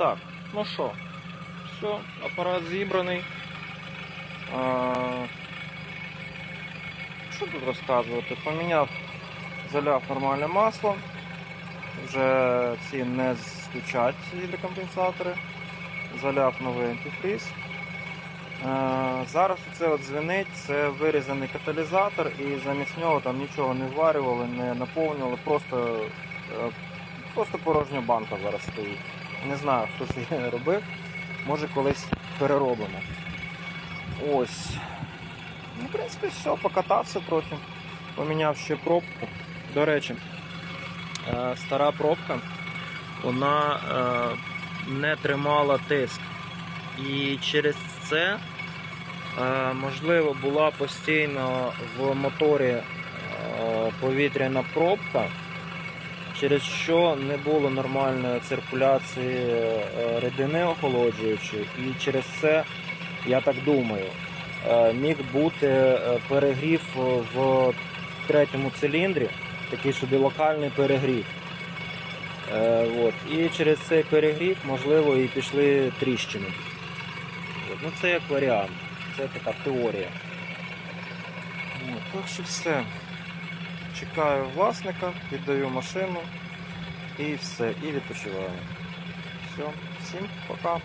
Так, ну що, все, апарат зібраний. А, що тут розказувати? Поміняв, заляв нормальне масло. Вже ці не стучать ці компенсатори. Заляв новий антифріз. Зараз це от дзвенить, це вирізаний каталізатор і замість нього там нічого не варювали, не наповнювали, просто, е, просто порожня банка зараз стоїть. Не знаю, хто це робив, може колись перероблено. Ось. Ну, в принципі, все, покатався трохи. Поміняв ще пробку. До речі, е, стара пробка, вона е, не тримала тиск. І через це, е, можливо, була постійно в моторі повітряна пробка, через що не було нормальної циркуляції е, рідини охолоджуючої, і через це, я так думаю, е, міг бути е, перегрів в третьому циліндрі, такий собі локальний перегрів. От. І через цей перегрів, можливо, і пішли тріщини. От. Ну, це як варіант, це така теорія. От. Так що все. Чекаю власника, віддаю машину і все, і відпочиваю. Все, всім пока.